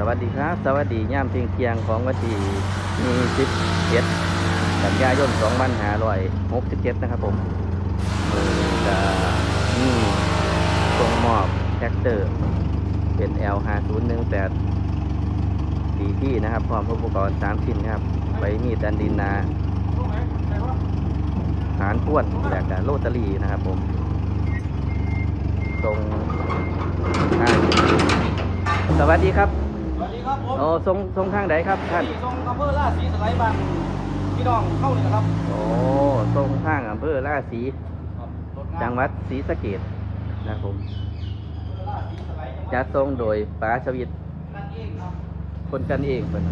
สวัสดีครับ สวัสดีย่ามเที่ยงเทียงของวันที่มีสิบเจ็ดกันยายนสองพันห้าร้อยหกสิบเจ็ดนะครับผมเออจะนี่ส่งมอบแท็กเตอร์ เป็น L 5 0 1 8ดีที่นะครับ พร้อมอุปกรณ์สามชิ้นครับไปมีดดันดินนาหารพวดแหลกโรตารี่นะครับผม ตรงสวัสดีครับ ครับผมโอ้ทรงทรงทางไหนครับท่านที่ทรงอำเภอล่าศรีสไลด์บางพี่น้องเข้านี่นะครับ โอ้ทรงทางอำเภอราศีครับรถงานจังหวัดศรีสะเกดนะครับผมล่าศรีสไลด์จังหวัดจัดทรงโดยป๋าชวิตนั่นเองครับคนกันเองเป็นไง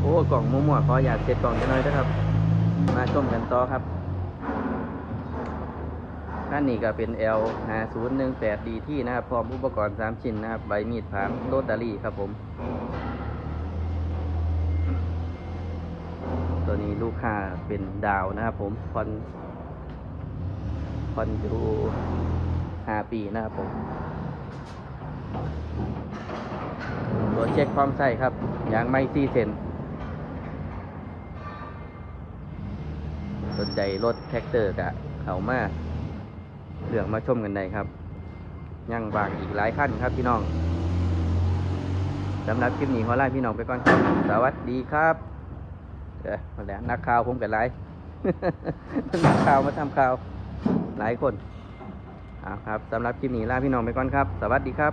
โอ้กล่องมัวมัวๆขออยากเสร็จกล่องกันหน่อยนะครับ มาชมกันต่อครับ ท่านนี้ก็เป็น L 5 0 1 8 D ที่นะครับ พร้อมอุปกรณ์ 3 ชิ้นนะครับ ใบมีดผางโรตารี่ครับผม ตัวนี้ลูกค้าเป็นดาวนะครับผมพอนพอนอยู่5ปีนะครับผม ตัวจเช็คความใส่ครับยางไม่ซีเซนสนใจรถแท็กเตอร์กะเขามา เลือกมาชมกันได้ครับ ยังบางอีกหลายขั้นครับพี่น้องสำหรับคลิปนี้ขอลาพี่น้องไปก่อนครับ สวัสดีครับเดี๋ยวมาแล้วนักข่าวผมกันไลายนักข่าวมาทำข่าวหลายคนเอาครับสำหรับคลิปนี้ลาพี่น้องไปก่อนครับ สวัสดีครับ